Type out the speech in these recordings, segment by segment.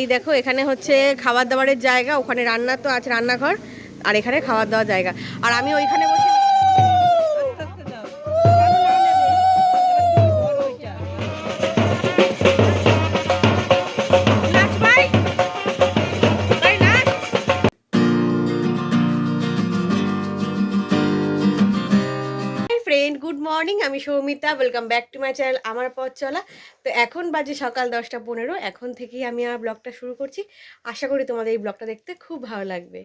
এই দেখো, এখানে হচ্ছে খাবার দাবারের জায়গা, ওখানে রান্না তো আছে, রান্নাঘর, আর এখানে খাবার দাওয়ার জায়গা। আর আমি ওইখানে বসে ফ্রেন্ড গুড মর্নিং আমি Soumita welcome back to my channel আমার পথ চলা। তো এখন বাজে সকাল দশটা পনেরো, এখন থেকেই আমি আমার ব্লগটা শুরু করছি। আশা করি তোমাদের এই ব্লগটা দেখতে খুব ভালো লাগবে।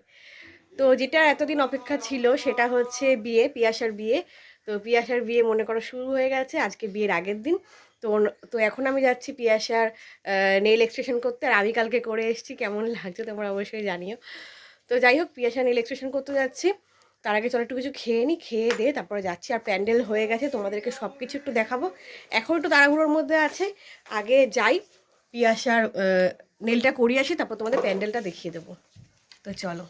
তো যেটা এতদিন অপেক্ষা ছিল, সেটা হচ্ছে বিয়ে, পিয়াসার বিয়ে। তো পিয়াসার বিয়ে মনে করো শুরু হয়ে গেছে, আজকে বিয়ের আগের দিন। তো তো এখন আমি যাচ্ছি পিয়াসার নেল এক্সটেশন করতে, আর আমি কালকে করে এসেছি, কেমন লাগছে তোমরা অবশ্যই জানিও। তো যাই হোক, পিয়াসা নেল এক্সটেশন করতে যাচ্ছি। তার আগে চলো একটু কিছু খেয়ে নিই খেয়ে দিয়ে তারপরে যাচ্ছি। আর প্যান্ডেল হয়ে গেছে, তোমাদেরকে সব কিছু একটু দেখাবো। এখন একটু তাড়াহুড়োর মধ্যে আছে। আগে যাই পিয়াসার নেলটা করিয়ে আসি, তারপর তোমাদের প্যান্ডেলটা দেখিয়ে দেবো। তো চলো।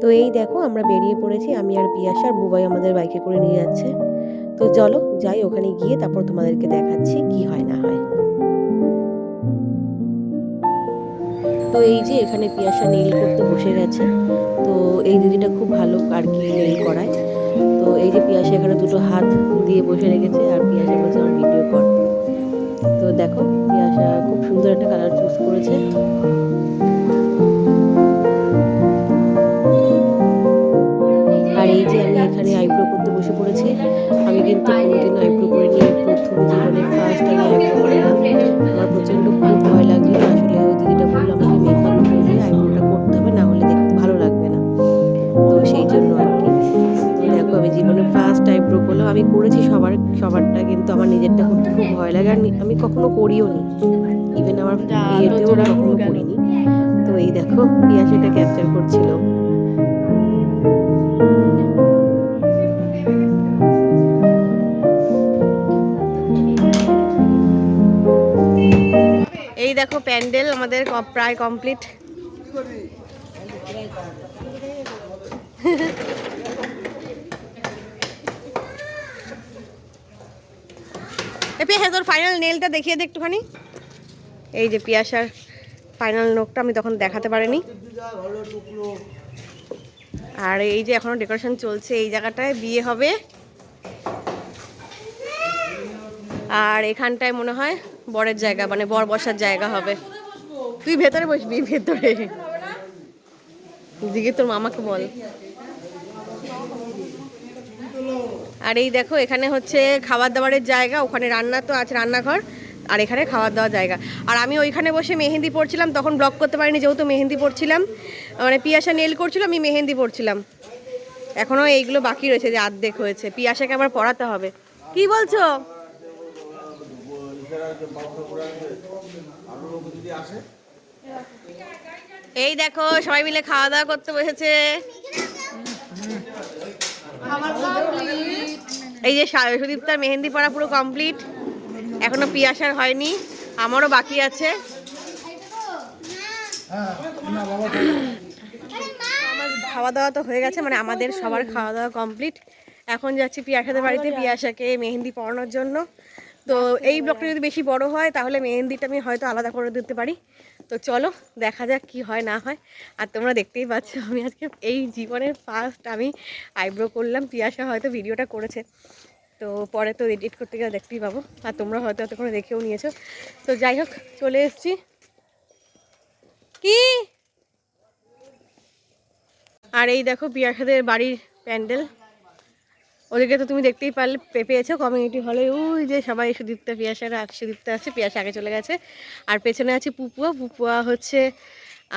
তো এই দেখো, আমরা বেরিয়ে পড়েছি। আমি আর পিয়াসার বুবাই আমাদের বাইকে করে নিয়ে যাচ্ছে। তো চলো, যাই ওখানে গিয়ে, তারপর তোমাদেরকে দেখাচ্ছি কি হয় না হয়। তো এই যে এখানে পিয়াসা নেল করতে বসে গেছে। এই দিদিটা খুব ভালো আর কি নেল করায়। তো এই যে পিয়াসা এখানে দুটো হাত দিয়ে বসে রেখেছে আর পিয়াসা বলছে, আমার ভিডিও কর। তো দেখো, পিয়াসা খুব সুন্দর একটা কালার চুজ করেছে। আর এই যে আমি এখানে আইব্রো করতে বসে পড়েছি, আমি কিন্তু আইব্রো করিনি। এই প্রথম জীবনে ফার্স্ট টাইম আইব্রো আমার প্রচণ্ড করেছি সবার সবারটা কিন্তু আমার নিজেরটা করতে খুব ভয় লাগে। আর আমি কখনো করিও নি। ইভেন আমার বিয়েতেও আমি কখনো করিনি। তো এই দেখো পিয়া সেটা ক্যাপচার করছিল। এই দেখো প্যান্ডেল আমাদের প্রায় কমপ্লিট পিয়াসা তোর ফাইনাল নেলটা দেখিয়ে দে একটুখানি। এই যে পিয়াসার ফাইনাল নোকটা আমি তখন দেখাতে পারিনি। আর এই যে এখনও ডেকোরেশন চলছে এই জায়গাটায় বিয়ে হবে। আর এখানটায় মনে হয় বরের জায়গা মানে বর বসার জায়গা হবে। তুই ভেতরে বসবি, ভেতরে। দিকে তোর মামাকে বল। আর এই দেখো, এখানে হচ্ছে খাবার দাবারের জায়গা, ওখানে রান্না তো আছে, রান্নাঘর, আর এখানে খাবার দাওয়ার জায়গা। আর আমি ওইখানে বসে মেহেন্দি পড়ছিলাম, তখন ব্লগ করতে পারিনি, যেহেতু মেহেন্দি পড়ছিলাম। মানে পিয়াসা নেল করছিল, আমি মেহেন্দি পড়ছিলাম। এখনও এইগুলো বাকি রয়েছে, যে আর্ধেক হয়েছে। পিয়াসাকে আবার পড়াতে হবে। কি বলছো? এই দেখো, সবাই মিলে খাওয়া দাওয়া করতে বসেছে। এই যে সা- সুদীপ্তার মেহেন্দি পড়া পুরো কমপ্লিট এখনও পিয়াসার হয়নি। আমারও বাকি আছে। খাওয়া দাওয়া তো হয়ে গেছে মানে আমাদের সবার খাওয়া দাওয়া কমপ্লিট এখন যাচ্ছি পিয়াসাদের বাড়িতে, পিয়াসাকে মেহেন্দি পড়ানোর জন্য। তো এই ব্লগটা যদি বেশি বড় হয়, তাহলে মেহেন্দিটা আমি হয়তো আলাদা করে দিতে পারি। তো চলো, দেখা যাক কি হয়, না হয়। আর তোমরা দেখতেই পাচ্ছ, আমি আজকে এই জীবনের ফার্স্ট আমি আইব্রো করলাম। পিয়াসা হয়তো ভিডিওটা করেছে। তো পরে তো এডিট করতে গেলে দেখতেই পাবো। আর তোমরা হয়তো এতক্ষণে দেখেও নিয়েছো। তো যাই হোক, চলে এসেছি। কি? আর এই দেখো পিয়াসাদের বাড়ির প্যান্ডেল। ওদেরকে তো তুমি দেখতেই পারলে পেয়েছ কমিউনিটি হলে ওই যে সবাই সুদীপ্তা, পিয়াসারা সুদীপ্তা আছে, পিয়াসা আগে চলে গেছে। আর পেছনে আছে পুপুয়া। পুপুয়া হচ্ছে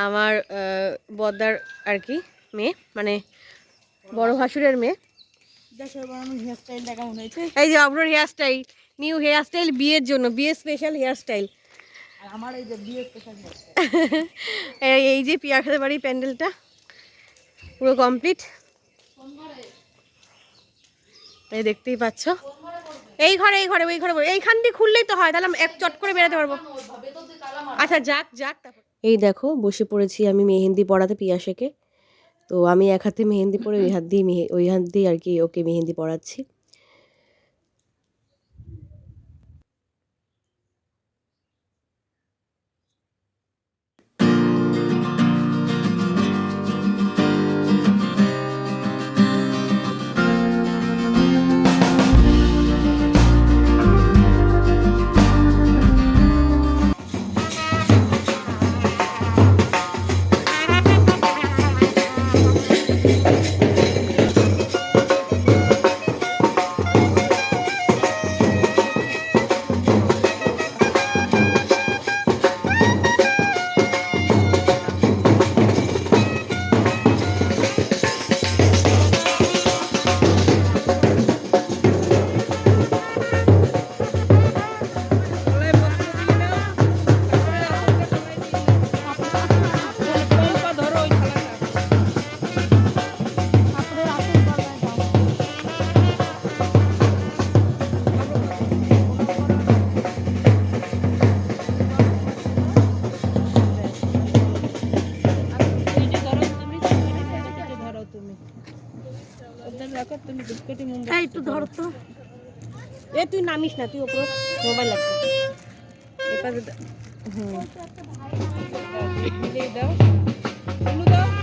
আমার বদ্দার আর কি মেয়ে মানে বড় ভাসুরের মেয়ে। এই যে অব্রর hair style new hair style বিয়ের জন্য বিয়ে স্পেশাল হেয়ার স্টাইল এই যে পিয়াসাদের বাড়ির প্যান্ডেলটা, পুরো কমপ্লিট এই দেখতেই পাচ্ছ। এই ঘরে এই ঘরে ওই ঘরে এইখান দিয়ে খুললেই তো হয়, তাহলে আমি এক চট করে বেরোতে পারব। আচ্ছা যাক যাক এই দেখো, বসে পড়েছি আমি মেহেন্দি পড়াতে পিয়াসাকে। তো আমি এক হাতে মেহেন্দি পরে, ওই হাত দিয়ে মেহে, ওই হাত দিয়ে আর কি ওকে মেহেন্দি পড়াচ্ছি। একটু ধরো তো। এ তুই নামিস না তুই ওপর মোবাইল লাগবে এপাশে হুম। দাও। দাও।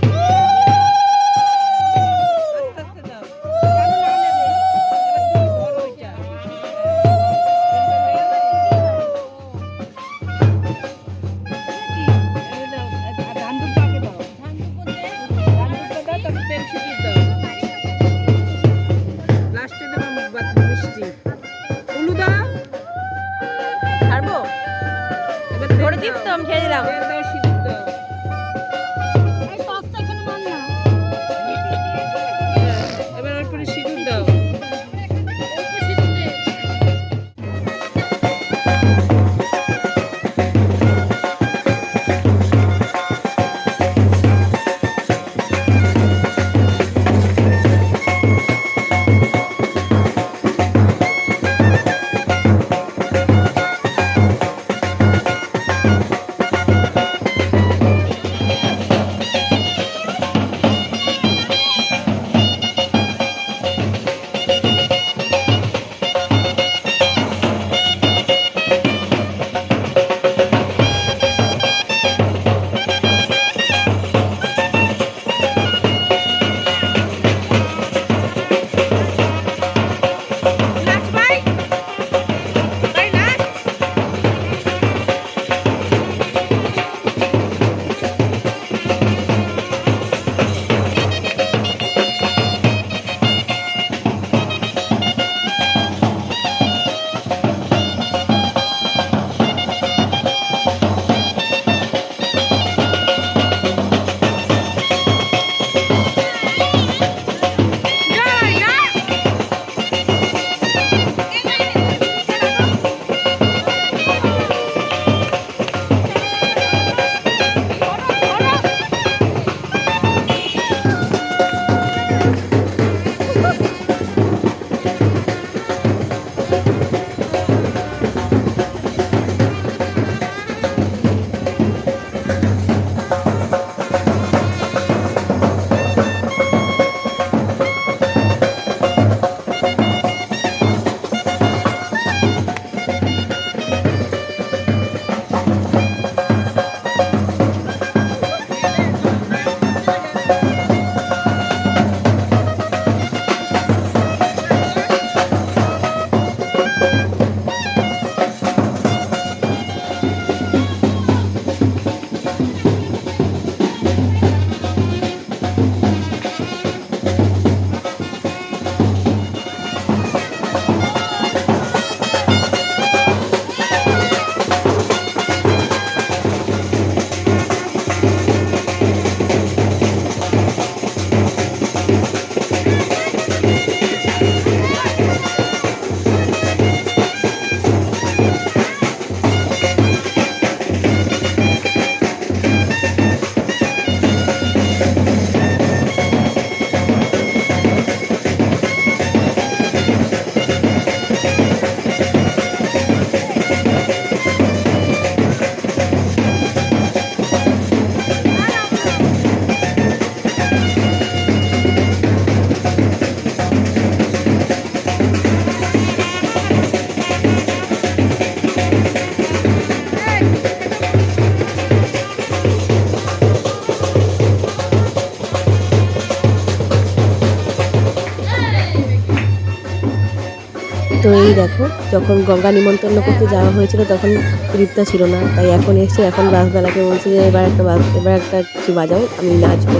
এই দেখো, যখন গঙ্গা নিমন্ত্রণ করতে যাওয়া হয়েছিল তখন তৃপ্তা ছিল না। তাই এখন এসছে, এখন বাসদালাকে বলছে যে এবার একটা বাস, এবার একটা কিছু বাজাও, আমি নাচবো।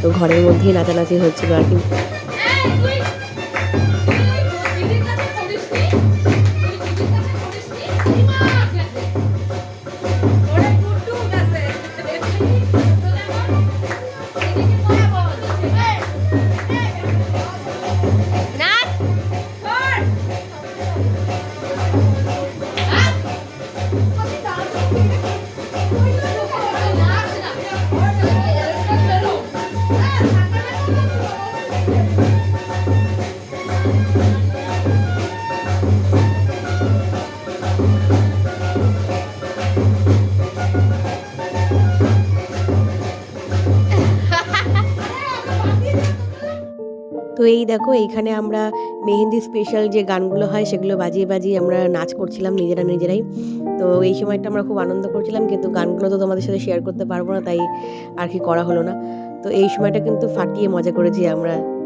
তো ঘরের মধ্যেই নাচানাচি হচ্ছিল আর কি তো এই দেখো, এইখানে আমরা মেহেন্দি স্পেশাল যে গানগুলো হয়, সেগুলো বাজিয়ে বাজিয়ে আমরা নাচ করছিলাম নিজেরা নিজেরাই। তো এই সময়টা আমরা খুব আনন্দ করছিলাম, কিন্তু গানগুলো তো তোমাদের সাথে শেয়ার করতে পারব না, তাই আর কি করা হলো না। তো এই সময়টা কিন্তু ফাটিয়ে মজা করেছি আমরা।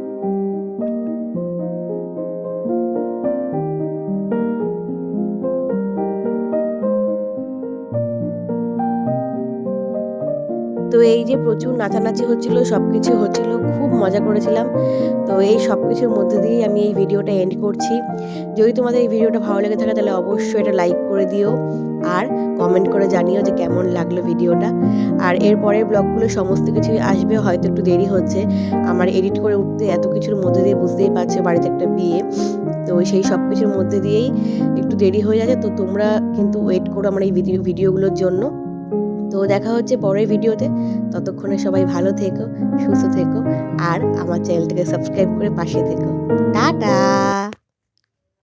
এই যে প্রচুর নাচানাচি হচ্ছিল সব কিছু হচ্ছিল, খুব মজা করেছিলাম। তো এই সব কিছুর মধ্যে দিয়েই আমি এই ভিডিওটা এন্ড করছি। যদি তোমাদের এই ভিডিওটা ভালো লেগে থাকে, তাহলে অবশ্যই এটা লাইক করে দিও আর কমেন্ট করে জানিও যে কেমন লাগল ভিডিওটা। আর এর পরের ব্লগগুলো সমস্ত কিছুই আসবে, হয়তো একটু দেরি হচ্ছে। আমার এডিট করে উঠতে এত কিছুর মধ্যে দিয়ে বুঝতেই পারছ, বাড়িতে একটা বিয়ে। তো সেই সব কিছুর মধ্যে দিয়েই একটু দেরি হয়ে যাচ্ছে, তো তোমরা কিন্তু ওয়েট করো আমার এই ভিডিও, ভিডিওগুলোর জন্য। তো দেখা হচ্ছে পরের ভিডিওতে। ততক্ষণে সবাই ভালো থেকো, সুস্থ থেকো, আর আমার চ্যানেলটাকে সাবস্ক্রাইব করে পাশে থেকো। টাটা!